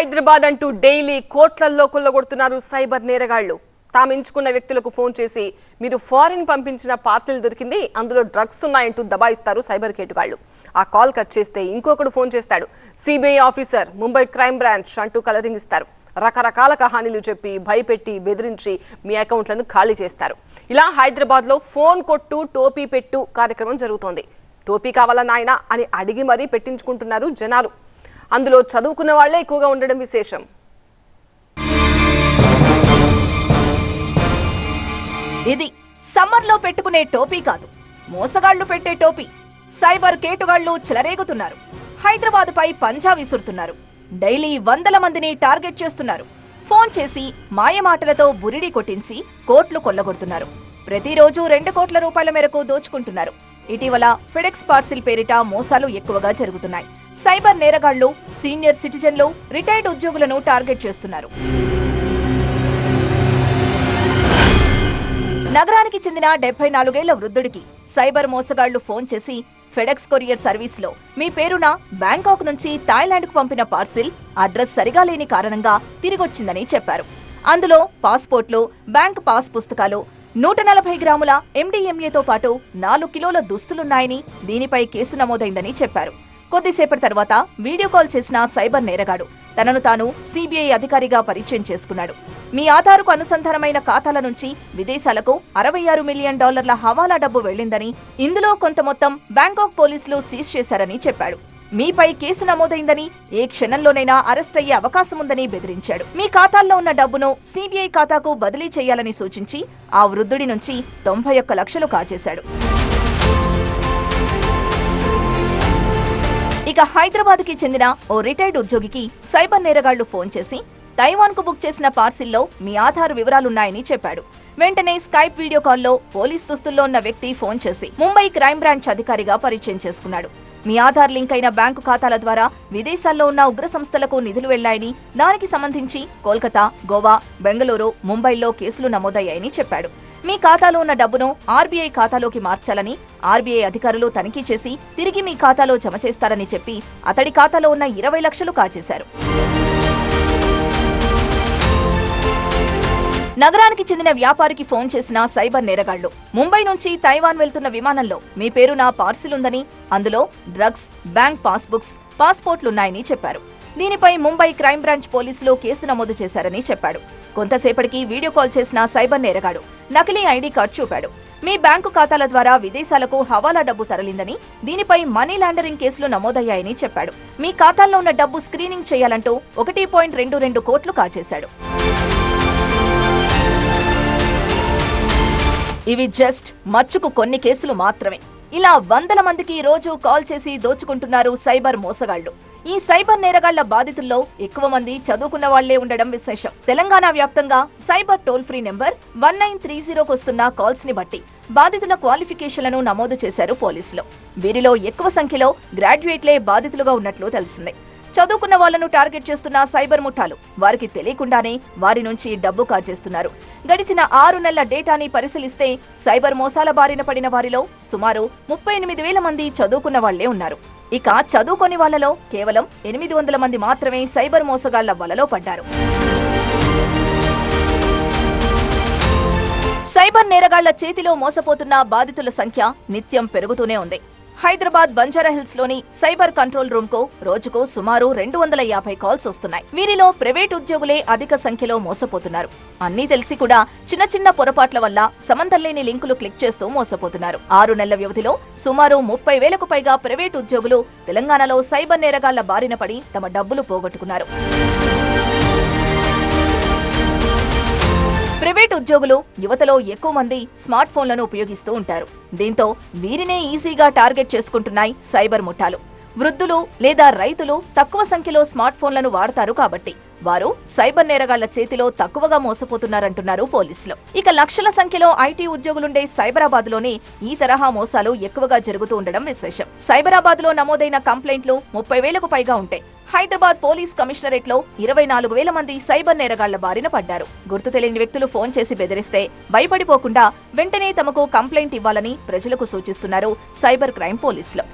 హైదరాబాద్ అంటూ daily కోట్లల్లో కొల్లగొడుతున్నారు cyber నేరగాళ్ళు. తాము ఎంచుకున్న వ్యక్తులకు ఫోన్ చేసి మీరు ఫారిన్ పంపించిన పార్సిల్ దొరికింది అందులో డ్రగ్స్ ఉన్నాయంటూ దబాయిస్తారు సైబర్ కేటుగాళ్ళు. ఆ కాల్ కట్ చేస్తే ఇంకొకడు ఫోన్ చేస్తాడు. CBI officer Mumbai crime branch అంటూ కలరింగ్ ఇస్తారు. రకరకాల కహానీలు చెప్పి భయపెట్టి బెదిరించి మీ అకౌంట్లను ఖాళీ చేస్తారు. ఇలా హైదరాబాద్లో ఫోన్ కొట్టు టోపీ పెట్టు కార్యక్రమం జరుగుతోంది. టోపీ కావాలా నాయనా అని అడిగి మరీ పెట్టించుకుంటున్నారు జనాలు. అందులో చదువుకున్న వాళ్ళే ఎక్కువగా ఉండడం విశేషం. ఇది సమ్మర్లో పెట్టుకునే టోపీ కాదు. మోసగాళ్ళు పెట్టే టోపీ. సైబర్ కేటుగాళ్ళు చెలరేగుతున్నారు. హైదరాబాద్ పై పంజా విసురుతున్నారు. డైలీ వందల మందిని టార్గెట్ చేస్తున్నారు. ఫోన్ చేసి మాయమాటలతో బురిడి కొట్టించి కోట్లు కొల్లగొడుతున్నారు. ప్రతిరోజు రెండు కోట్ల రూపాయల మేరకు దోచుకుంటున్నారు. ఇటీవల ఫిడెక్స్ పార్సిల్ పేరిట మోసాలు ఎక్కువగా జరుగుతున్నాయి. సైబర్ నేరగాళ్ళు సీనియర్ సిటిజన్లు రిటైర్డ్ ఉద్యోగులను టార్గెట్ చేస్తున్నారు. నగరానికి చెందిన డెబ్బై నాలుగేళ్ళ వృద్ధుడికి సైబర్ మోసగాళ్ళు ఫోన్ చేసి ఫెడెక్స్ కొరియర్ సర్వీస్లో మీ పేరున బ్యాంకాక్ నుంచి థాయిలాండ్కు పంపిన పార్సిల్ అడ్రస్ సరిగా లేని కారణంగా తిరిగొచ్చిందని చెప్పారు. అందులో పాస్పోర్ట్లు బ్యాంక్ పాస్ పుస్తకాలు నూట నలభై గ్రాముల ఎండీఎంఏతో పాటు నాలుగు కిలోల దుస్తులున్నాయని దీనిపై కేసు నమోదైందని చెప్పారు. కొద్దిసేపటి తర్వాత వీడియో కాల్ చేసిన సైబర్ నేరగాడు. తనను తాను సిబిఐ అధికారిగా పరిచయం చేసుకున్నాడు. మీ ఆధార్కు అనుసంధానమైన ఖాతాల నుంచి విదేశాలకు అరవై ఆరు మిలియన్ డాలర్ల హవాలా డబ్బు వెళ్ళిందని ఇందులో కొంత మొత్తం బ్యాంకాక్ పోలీసులు సీజ్ చేశారని చెప్పాడు. మీపై కేసు నమోదైందని ఏ క్షణంలోనైనా అరెస్ట్ అయ్యే అవకాశం ఉందని బెదిరించాడు. మీ ఖాతాల్లో ఉన్న డబ్బును సిబిఐ ఖాతాకు బదిలీ చేయాలని సూచించి ఆ వృద్ధుడి నుంచి తొంభై ఒక్క లక్షలు కాజేశాడు. ఇక హైదరాబాద్కి చెందిన ఓ రిటైర్డ్ ఉద్యోగికి సైబర్ నేరగాళ్ళు ఫోన్ చేసి తైవాన్కు బుక్ చేసిన పార్సిల్లో మీ ఆధార్ వివరాలున్నాయని చెప్పాడు. వెంటనే స్కైప్ వీడియో కాల్లో పోలీస్ దుస్తుల్లో ఉన్న వ్యక్తి ఫోన్ చేసి ముంబై క్రైమ్ బ్రాంచ్ అధికారిగా పరిచయం చేసుకున్నాడు. మీ ఆధార్ లింక్ అయిన బ్యాంకు ఖాతాల ద్వారా విదేశాల్లో ఉన్న ఉగ్ర సంస్థలకు నిధులు వెళ్ళాయని దానికి సంబంధించి కోల్కతా గోవా బెంగళూరు ముంబైలో కేసులు నమోదయ్యాయని చెప్పాడు. మీ ఖాతాలో ఉన్న డబ్బును ఆర్బీఐ ఖాతాలోకి మార్చాలని ఆర్బీఐ అధికారులు తనిఖీ చేసి తిరిగి మీ ఖాతాలో జమ చేస్తారని చెప్పి అతడి ఖాతాలో ఉన్న ఇరవై లక్షలు కాజేశారు. నగరానికి చెందిన వ్యాపారికి ఫోన్ చేసిన సైబర్ నేరగాళ్ళు. ముంబై నుంచి తైవాన్ వెళ్తున్న విమానంలో మీ పేరు నా పార్సిల్ ఉందని అందులో డ్రగ్స్ బ్యాంక్ పాస్బుక్స్ పాస్పోర్ట్లున్నాయని చెప్పారు. దీనిపై ముంబై క్రైమ్ బ్రాంచ్ పోలీసులు కేసు నమోదు చేశారని చెప్పాడు కొంతసేపటికి వీడియో కాల్ చేసిన సైబర్ నేరగాడు నకిలీ ఐడి కార్డు చూపాడు. మీ బ్యాంకు ఖాతాల ద్వారా విదేశాలకు హవాలా డబ్బు తరలిందని దీనిపై మనీ లాండరింగ్ కేసులు నమోదయ్యాయని చెప్పాడు. మీ ఖాతాల్లో ఉన్న డబ్బు స్క్రీనింగ్ చేయాలంటూ ఒకటి పాయింట్ రెండు రెండు కోట్లు కాజేశాడు. ఇవి జస్ట్ మచ్చుకు కొన్ని కేసులు మాత్రమే. ఇలా వందల మందికి రోజు కాల్ చేసి దోచుకుంటున్నారు సైబర్ మోసగాళ్ళు ఈ సైబర్ నేరగాళ్ళ బాధితుల్లో ఎక్కువ మంది చదువుకున్న వాళ్ళే ఉండడం విశేషం. తెలంగాణ వ్యాప్తంగా cyber toll free number one nine three జీరోకు వస్తున్న కాల్స్ని బట్టి బాధితుల క్వాలిఫికేషన్లను నమోదు చేశారు పోలీసులు. వీరిలో ఎక్కువ సంఖ్యలో గ్రాడ్యుయేట్లే బాధితులుగా ఉన్నట్లు తెలిసిందే. చదువుకున్న వాళ్ళను టార్గెట్ చేస్తున్న సైబర్ ముఠాలు. వారికి తెలియకుండానే వారి నుంచి డబ్బు కాజేస్తున్నారు. గడిచిన ఆరు నెలల డేటాని పరిశీలిస్తే సైబర్ మోసాల బారిన పడిన వారిలో సుమారు ముప్పై ఎనిమిది వేల మంది చదువుకున్న వాళ్ళే ఉన్నారు. ఇక చదువుకొని వాళ్ళలో కేవలం ఎనిమిది వందల మంది మాత్రమే సైబర్ మోసగాళ్ళ వలలో పడ్డారు. సైబర్ నేరగాళ్ళ చేతిలో మోసపోతున్న బాధితుల సంఖ్య నిత్యం పెరుగుతూనే ఉంది. హైదరాబాద్ బంజారాహిల్స్లోని సైబర్ కంట్రోల్ రూమ్కు రోజుకు సుమారు రెండు వందల యాభై కాల్స్ వస్తున్నాయి. వీరిలో ప్రైవేట్ ఉద్యోగులే అధిక సంఖ్యలో మోసపోతున్నారు. అన్నీ తెలిసి కూడా చిన్న చిన్న పొరపాట్ల వల్ల సంబంధం లేని లింకులు క్లిక్ చేస్తూ మోసపోతున్నారు. ఆరు నెలల వ్యవధిలో సుమారు ముప్పై వేలకు పైగా ప్రైవేట్ ఉద్యోగులు తెలంగాణలో సైబర్ నేరగాళ్ళ బారిన పడి తమ డబ్బులు పోగొట్టుకున్నారు. ప్రైవేట్ ఉద్యోగులు యువతలో ఎక్కువ మంది స్మార్ట్ ఫోన్లను ఉపయోగిస్తూ ఉంటారు. దీంతో వీరినే ఈజీగా టార్గెట్ చేసుకుంటున్నాయి సైబర్ ముఠాలు. వృద్ధులు లేదా రైతులు తక్కువ సంఖ్యలో స్మార్ట్ ఫోన్లను వాడతారు కాబట్టి వారు సైబర్ నేరగాళ్ళ చేతిలో తక్కువగా మోసపోతున్నారంటున్నారు పోలీసులు. ఇక లక్షల సంఖ్యలో ఐటీ ఉద్యోగులుండే సైబరాబాద్లోనే ఈ తరహా మోసాలు ఎక్కువగా జరుగుతూ ఉండడం విశేషం. సైబరాబాద్లో నమోదైన కంప్లైంట్లు ముప్పై వేలకు పైగా ఉంటాయి. హైదరాబాద్ పోలీస్ కమిషనరేట్లో ఇరవై నాలుగు వేల మంది సైబర్ నేరగాళ్ళ బారిన పడ్డారు. గుర్తు తెలియని వ్యక్తులు ఫోన్ చేసి బెదిరిస్తే భయపడిపోకుండా వెంటనే తమకు కంప్లైంట్ ఇవ్వాలని ప్రజలకు సూచిస్తున్నారు సైబర్ క్రైమ్ పోలీసులు.